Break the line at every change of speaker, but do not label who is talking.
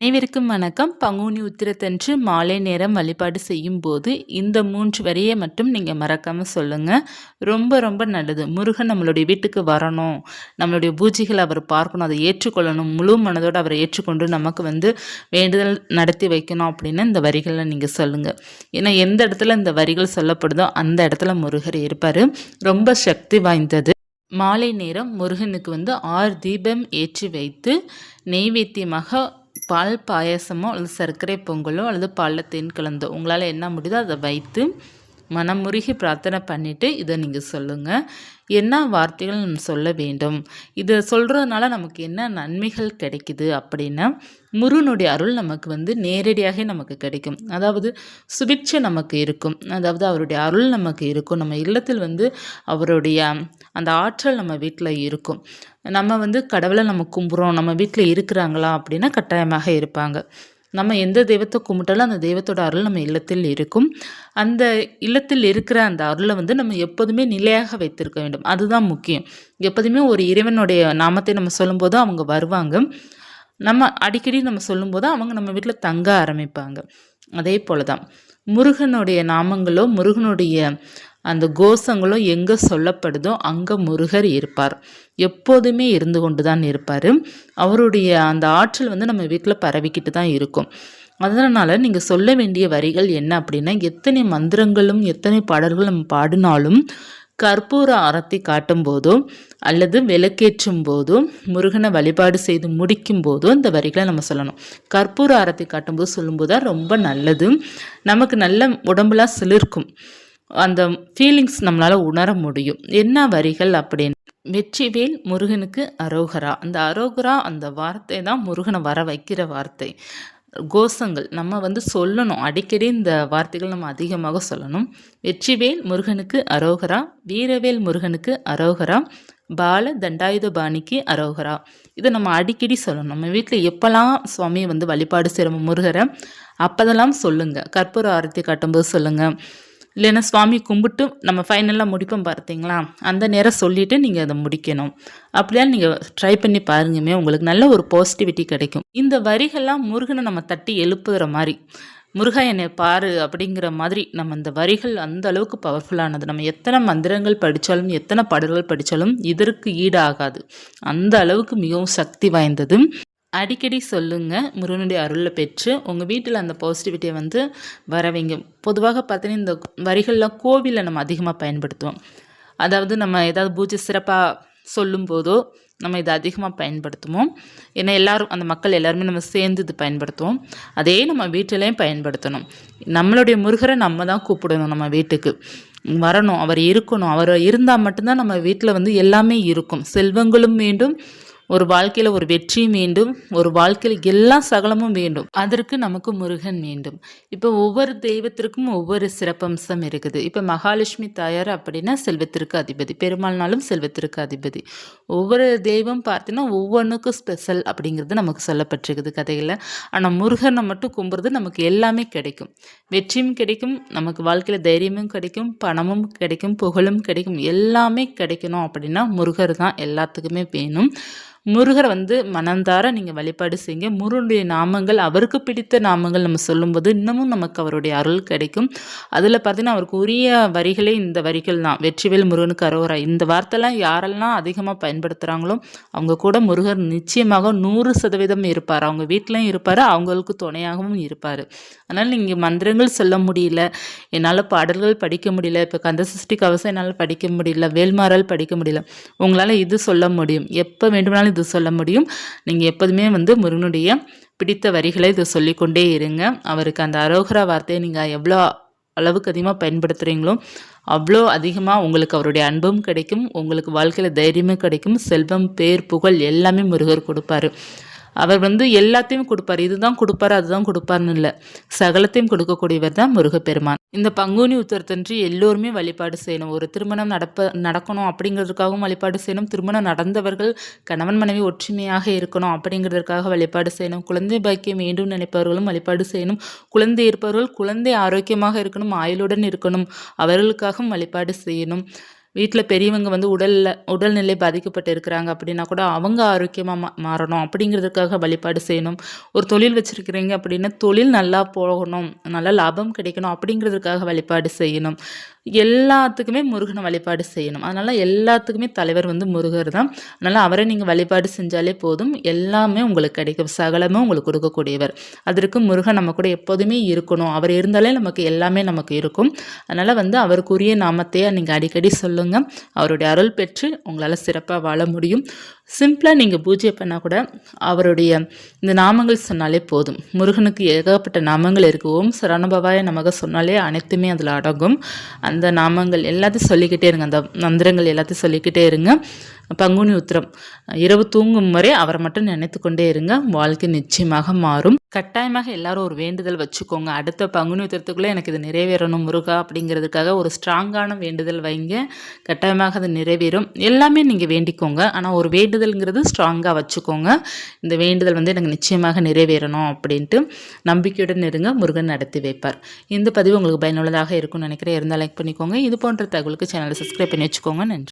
அனைவருக்கும் வணக்கம். பங்குனி உத்திரத்தன்று மாலை நேரம் வழிபாடு செய்யும் போது இந்த மூன்று வரியை மட்டும் நீங்கள் மறக்காமல் சொல்லுங்கள் ரொம்ப ரொம்ப நல்லது. முருகன் நம்மளுடைய வீட்டுக்கு வரணும். நம்மளுடைய பூஜைகளை அவர் பார்க்கணும். அதை ஏற்றுக்கொள்ளணும். முழு மனதோடு அவரை ஏற்றுக்கொண்டு நமக்கு வந்து வேண்டுதல் நடத்தி வைக்கணும் அப்படின்னு இந்த வரிகளை நீங்கள் சொல்லுங்கள் ஏன்னா எந்த இடத்துல இந்த வரிகள் சொல்லப்படுதோ அந்த இடத்துல முருகர் இருப்பார். ரொம்ப சக்தி வாய்ந்தது. மாலை நேரம் முருகனுக்கு வந்து ஆறு தீபம் ஏற்றி வைத்து நெய்வேத்தியமாக பால் பாயசமோ அல்லது சர்க்கரை பொங்கலோ அல்லது பாலில் தேன் கலந்தோ உங்களால் என்ன முடியுதோ அதை வைத்து மனமுருகி பிரார்த்தனை பண்ணிவிட்டு இதை நீங்கள் சொல்லுங்கள் என்ன வார்த்தைகள் நம்ம சொல்ல வேண்டும்? இதை சொல்கிறதுனால நமக்கு என்ன நன்மைகள் கிடைக்குது அப்படின்னா முருகனுடைய அருள் நமக்கு வந்து நேரடியாக நமக்கு கிடைக்கும். அதாவது சுபிட்சை நமக்கு இருக்கும். அதாவது அவருடைய அருள் நமக்கு இருக்கும். நம்ம இல்லத்தில் வந்து அவருடைய அந்த ஆற்றல் நம்ம வீட்டில் இருக்கும். நம்ம வந்து கடவுளை நம்ம கும்புறோம். நம்ம வீட்டில் இருக்கிறாங்களா அப்படின்னா கட்டாயமாக இருப்பாங்க. நம்ம எந்த தெய்வத்தை கும்பிட்டாலும் அந்த தெய்வத்தோட அருள் நம்ம இல்லத்தில் இருக்கும். அந்த இல்லத்தில் இருக்கிற அந்த அருளை வந்து நம்ம எப்போதுமே நிலையாக வைத்திருக்க வேண்டும். அதுதான் முக்கியம். எப்போதுமே ஒரு இறைவனுடைய நாமத்தை நம்ம சொல்லும்போது அவங்க வருவாங்க. நம்ம அடிக்கடி நம்ம சொல்லும்போது அவங்க நம்ம வீட்டில் தங்க ஆரம்பிப்பாங்க. அதே போல தான் முருகனுடைய நாமங்களோ முருகனுடைய அந்த கோஷங்களும் எங்கே சொல்லப்படுதோ அங்கே முருகர் இருப்பார். எப்போதுமே இருந்து கொண்டு தான் இருப்பார். அவருடைய அந்த ஆற்றல் வந்து நம்ம வீட்டில் பரவிக்கிட்டு தான் இருக்கும். அதனால் நீங்கள் சொல்ல வேண்டிய வரிகள் என்ன அப்படின்னா எத்தனை மந்திரங்களும் எத்தனை பாடல்கள் நம்ம பாடினாலும் கற்பூர ஆரத்தி காட்டும் போதோ அல்லது விளக்கேற்றும் போதோ முருகனை வழிபாடு செய்து முடிக்கும் போதோ இந்த வரிகளை நம்ம சொல்லணும். கற்பூர ஆரத்தி காட்டும்போது சொல்லும்போது தான் ரொம்ப நல்லது. நமக்கு நல்ல உடம்புலாம் சிலிர்க்கும். அந்த ஃபீலிங்ஸ் நம்மளால் உணர முடியும். என்ன வரிகள் அப்படின்னு? வெற்றிவேல் முருகனுக்கு அரோகரா. அந்த அரோகரா அந்த வார்த்தை தான் முருகனை வர வைக்கிற வார்த்தை. கோஷங்கள். நம்ம வந்து சொல்லணும். அடிக்கடி இந்த வார்த்தைகள் நம்ம அதிகமாக சொல்லணும். வெற்றிவேல் முருகனுக்கு அரோகரா. வீரவேல் முருகனுக்கு அரோகரா. பால தண்டாயுத பாணிக்கு அரோகரா. இதை நம்ம அடிக்கடி சொல்லணும். நம்ம வீட்டில் எப்போல்லாம் சுவாமியை வந்து வழிபாடு செய்கிறோம் முருகரை அப்போதெல்லாம் சொல்லுங்கள் கற்பூர ஆரத்தி காட்டும்போது சொல்லுங்கள் இல்லைன்னா சுவாமி கும்பிட்டு நம்ம ஃபைனலாக முடிப்போம் பார்த்தீங்களா? அந்த நேரம் சொல்லிவிட்டு நீங்கள் அதை முடிக்கணும். அப்படியா நீங்கள் ட்ரை பண்ணி பாருங்கமே உங்களுக்கு நல்ல ஒரு பாசிட்டிவிட்டி கிடைக்கும். இந்த வரிகள்லாம் முருகனை நம்ம தட்டி எழுப்புகிற மாதிரி முருகா என்னை பாரு அப்படிங்கிற மாதிரி நம்ம இந்த வரிகள் அந்த அளவுக்கு பவர்ஃபுல்லானது நம்ம எத்தனை மந்திரங்கள் படித்தாலும் எத்தனை பாடல்கள் படித்தாலும் இதற்கு ஈடாகாது. அந்த அளவுக்கு மிகவும் சக்தி வாய்ந்தது. அடிக்கடி சொல்லுங்கள் முருகனுடைய அருளை பெற்று உங்கள் வீட்டில் அந்த பாசிட்டிவிட்டியை வந்து வரவைங்க. பொதுவாக பார்த்தீங்கன்னா இந்த வரிகள்லாம் கோவிலில் நம்ம அதிகமாக பயன்படுத்துவோம். அதாவது நம்ம ஏதாவது பூஜை சிறப்பாக சொல்லும் போதோ நம்ம இதை அதிகமாக பயன்படுத்துவோம். ஏன்னா எல்லோரும் அந்த மக்கள் எல்லாருமே நம்ம சேர்ந்து இது பயன்படுத்துவோம். அதே நம்ம வீட்டிலையும் பயன்படுத்தணும். நம்மளுடைய முருகரை நம்ம தான் கூப்பிடணும் நம்ம வீட்டுக்கு. வரணும் அவர் இருக்கணும். அவர் இருந்தால் மட்டும்தான் நம்ம வீட்டில் வந்து எல்லாமே இருக்கும். செல்வங்களும் வேண்டும் ஒரு வாழ்க்கையில் ஒரு வெற்றி வேண்டும் ஒரு வாழ்க்கையில் எல்லா சகலமும் வேண்டும் அதற்கு நமக்கு முருகன் வேண்டும் இப்போ ஒவ்வொரு தெய்வத்திற்கும் ஒவ்வொரு சிறப்பம்சம் இருக்குது. இப்போ மகாலட்சுமி தாயார் அப்படின்னா செல்வத்திற்கு அதிபதி பெருமாள்னாலும் செல்வத்திற்கு அதிபதி. ஒவ்வொரு தெய்வம் பார்த்தீங்கன்னா ஒவ்வொன்றுக்கும் ஸ்பெஷல் அப்படிங்கிறது நமக்கு சொல்லப்பட்டிருக்குது கதையில். ஆனால் முருகனை மட்டும் கும்புறது நமக்கு எல்லாமே கிடைக்கும். வெற்றியும் கிடைக்கும் நமக்கு வாழ்க்கையில் தைரியமும் கிடைக்கும் பணமும் கிடைக்கும் புகழும் கிடைக்கும் எல்லாமே கிடைக்கணும் அப்படின்னா முருகர் தான் எல்லாத்துக்குமே வேணும். முருகரை வந்து மனந்தார நீங்கள் வழிபாடு செய்யுங்க. முருகனுடைய நாமங்கள் அவருக்கு பிடித்த நாமங்கள் நம்ம சொல்லும்போது இன்னமும் நமக்கு அவருடைய அருள் கிடைக்கும். அதில் பார்த்தீங்கன்னா அவருக்கு உரிய வரிகளே இந்த வரிகள் தான். வெற்றிவேல் முருகனுக்கு அரோரா இந்த வார்த்தைலாம் யாரெல்லாம் அதிகமாக பயன்படுத்துகிறாங்களோ அவங்க கூட முருகர் நிச்சயமாக நூறு சதவீதம் இருப்பார். அவங்க வீட்டிலையும் இருப்பார் அவங்களுக்கு துணையாகவும் இருப்பார். அதனால் நீங்கள் மந்திரங்கள் சொல்ல முடியல என்னால் பாடல்கள் படிக்க முடியல இப்போ கந்த சஷ்டி கவசம் என்னால் படிக்க முடியல வேல்மாறல் படிக்க முடியல உங்களால் இது சொல்ல முடியும். எப்போ வேண்டுமானாலும் இது சொல்ல முடியும். நீங்கள் எப்போதுமே வந்து முருகனுடைய பிடித்த வரிகளை இது சொல்லிக்கொண்டே இருங்க. அவருக்கு அந்த அரோகரா வார்த்தையை நீங்கள் எவ்வளோ அளவுக்கு அதிகமாக பயன்படுத்துகிறீங்களோ அவ்வளோ அதிகமாக உங்களுக்கு அவருடைய அன்பும் கிடைக்கும் உங்களுக்கு வாழ்க்கையில் தைரியமும் கிடைக்கும் செல்வம் பேர் புகழ் எல்லாமே முருகர் கொடுப்பாரு. அவர் வந்து எல்லாத்தையும் கொடுப்பார். இதுதான் கொடுப்பாரு அதுதான் கொடுப்பாருன்னு இல்லை. சகலத்தையும் கொடுக்கக்கூடியவர் தான் முருகப்பெருமான். இந்த பங்குனி உத்தரத்தன்று எல்லோருமே வழிபாடு செய்யணும். ஒரு திருமணம் நடப்ப நடக்கணும் அப்படிங்கிறதுக்காகவும் வழிபாடு செய்யணும். திருமணம் நடந்தவர்கள் கணவன் மனைவி ஒற்றுமையாக இருக்கணும் அப்படிங்கிறதுக்காக வழிபாடு செய்யணும். குழந்தை பாக்கியம் வேண்டும் நினைப்பவர்களும் வழிபாடு செய்யணும். குழந்தை இருப்பவர்கள் குழந்தை ஆரோக்கியமாக இருக்கணும் ஆயுளுடன் இருக்கணும். அவர்களுக்காகவும் வழிபாடு செய்யணும். வீட்டில் பெரியவங்க வந்து உடலில் உடல்நிலை பாதிக்கப்பட்டு இருக்கிறாங்க அப்படின்னா கூட அவங்க ஆரோக்கியமாக மா மாறணும். அப்படிங்கிறதுக்காக வழிபாடு செய்யணும். ஒரு தொழில் வச்சுருக்கிறீங்க அப்படின்னா தொழில் நல்லா போகணும். நல்லா லாபம் கிடைக்கணும் அப்படிங்கிறதுக்காக வழிபாடு செய்யணும். எல்லாத்துக்குமே முருகனை வழிபாடு செய்யணும். அதனால் எல்லாத்துக்குமே தலைவர் வந்து முருகர் தான். அதனால் அவரை நீங்கள் வழிபாடு செஞ்சாலே போதும். எல்லாமே உங்களுக்கு கிடைக்கும். சகலமே உங்களுக்கு கொடுக்கக்கூடியவர். அதற்கு முருகன் நம்ம கூட எப்போதுமே இருக்கணும். அவர் இருந்தாலே நமக்கு எல்லாமே நமக்கு இருக்கும். அதனால் வந்து அவருக்குரிய நாமத்தையே நீங்கள் அடிக்கடி சொல்லுங்கள் அவருடைய அருள் பெற்று உங்களால் சிறப்பாக வாழ முடியும். சிம்பிளாக நீங்கள் பூஜை பண்ணால் கூட அவருடைய இந்த நாமங்கள் சொன்னாலே போதும். முருகனுக்கு ஏகப்பட்ட நாமங்கள் இருக்குது ஓம் சரணபவாய நமக சொன்னாலே அனைத்துமே அதில் அடங்கும். அந்த நாமங்கள் எல்லாத்தையும் சொல்லிக்கிட்டே இருங்க. அந்த மந்திரங்கள் எல்லாத்தையும் சொல்லிக்கிட்டே இருங்க. பங்குனி உத்திரம். இரவு தூங்கும் வரை அவரை மட்டும் நினைத்து கொண்டே இருங்க. வாழ்க்கை நிச்சயமாக மாறும். கட்டாயமாக எல்லாரும் ஒரு வேண்டுதல் வச்சுக்கோங்க. அடுத்த பங்குனி உத்திரத்துக்குள்ளே எனக்கு இது நிறைவேறணும் முருகா அப்படிங்கிறதுக்காக ஒரு ஸ்ட்ராங்கான வேண்டுதல் வைங்க. கட்டாயமாக அது நிறைவேறும். எல்லாமே நீங்கள் வேண்டிக்கோங்க. ஆனால் ஒரு வேண்டுதல்ங்கிறது ஸ்ட்ராங்காக வச்சுக்கோங்க. இந்த வேண்டுதல் வந்து எனக்கு நிச்சயமாக நிறைவேறணும் அப்படின்ட்டு நம்பிக்கையுடன் இருங்க. முருகன் நடத்தி வைப்பார். இந்த பதிவு உங்களுக்கு பயனுள்ளதாக இருக்கும்னு நினைக்கிறேன். இருந்தால் லைக் பண்ணிக்கோங்க. இது போன்ற தகவலுக்கு சேனலை சப்ஸ்கிரைப் பண்ணி வச்சுக்கோங்க. நன்றி.